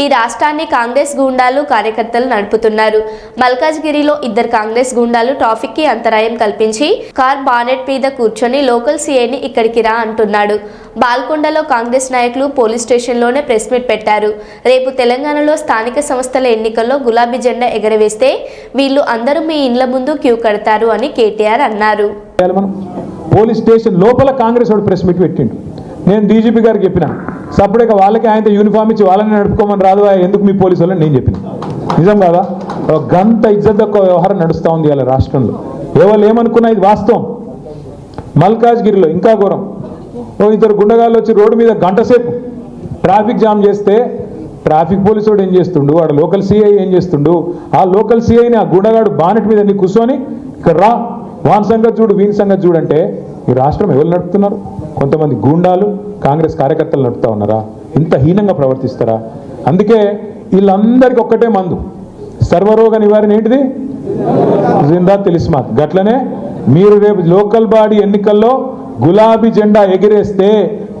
ఈ రాష్ట్రాన్ని కాంగ్రెస్ గూండాలు కార్యకర్తలు నడుపుతున్నారు. మల్కాజ్గిరిలో ఇద్దరు కాంగ్రెస్ గూండాలు ట్రాఫిక్కి అంతరాయం కల్పించి కార్ బానెట్ మీద కూర్చొని లోకల్ సీఏని ఇక్కడికి రా అంటున్నాడు. బాల్కొండలో కాంగ్రెస్ నాయకులు పోలీస్ స్టేషన్లోనే ప్రెస్ మీట్ పెట్టారు. రేపు తెలంగాణలో స్థానిక సంస్థల ఎన్నికల్లో గులాబీ జెండా ఎగరవేస్తే వీళ్ళు అందరూ మీ ఇండ్ల ముందు క్యూ కడతారు అని కేటీఆర్ అన్నారు. పోలీస్ స్టేషన్ లోపల కాంగ్రెస్ వాడు ప్రెస్ మీట్ పెట్టిండు. నేను డీజీపీ గారికి చెప్పిన సపరేట్గా వాళ్ళకి ఆయనతో యూనిఫామ్ ఇచ్చి వాళ్ళని నడుపుకోమని రాదు ఎందుకు మీ పోలీసు వాళ్ళని? నేను చెప్పిన. నిజం కాదా? ఒక గంత ఇజ్జత్ వ్యవహారం నడుస్తూ ఉంది ఇలా రాష్ట్రంలో. ఎవరు ఏమనుకున్నా ఇది వాస్తవం. మల్కాజ్గిరిలో ఇంకా ఘోరం ఓ ఇద్దరు గుండగాళ్ళు వచ్చి రోడ్డు మీద గంటసేపు ట్రాఫిక్ జామ్ చేస్తే ట్రాఫిక్ పోలీసు వాడు ఏం చేస్తుండు? వాడు లోకల్ సిఐ ఏం చేస్తుండు? ఆ లోకల్ సిఐని ఆ గుండగాడు బానెట్ మీద నీ కూర్చొని ఇక్కడ రా. వాన్ సంగతి చూడు వీని సంగతి చూడంటే ఈ రాష్ట్రం ఎవరు నడుపుతున్నారు? కొంతమంది గూండాలు కాంగ్రెస్ కార్యకర్తలు నడుపుతా ఉన్నారా? ఇంత హీనంగా ప్రవర్తిస్తారా? అందుకే వీళ్ళందరికీ ఒక్కటే మందు. సర్వరోగ నివారణ ఏంటిది? జిందా తెలిస్మాత్. గట్లనే మీరు రేపు లోకల్ బాడీ ఎన్నికల్లో గులాబీ జెండా ఎగిరేస్తే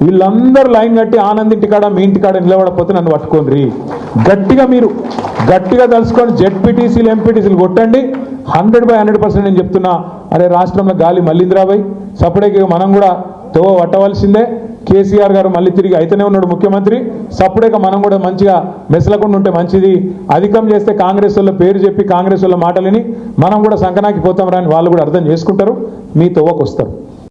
వీళ్ళందరూ లైన్ కట్టి ఆనంద్ ఇంటికాడ మీ ఇంటికాడ నిలబడపోతే నన్ను పట్టుకోండి గట్టిగా మీరు గట్టిగా తలుసుకొని జెడ్పీటీసీలు ఎంపీటీసీలు కొట్టండి. హండ్రెడ్ బై హండ్రెడ్ పర్సెంట్ నేను చెప్తున్నా అరే రాష్ట్రంలో గాలి మళ్ళీందిరాబాయ్ సపరేట్గా మనం కూడా తో పట్టవలసిందే. కేసీఆర్ గారు మళ్ళీ తిరిగి అయితేనే ఉన్నాడు ముఖ్యమంత్రి. సప్పుడేక మనం కూడా మంచిగా మెసలకుండా ఉంటే మంచిది. అధికం చేస్తే కాంగ్రెస్ వాళ్ళ పేరు చెప్పి కాంగ్రెస్ వాళ్ళ మాటలని మనం కూడా సంకనాకి పోతాం రాని వాళ్ళు కూడా అర్థం చేసుకుంటారు. మీ తోవకొస్తారు.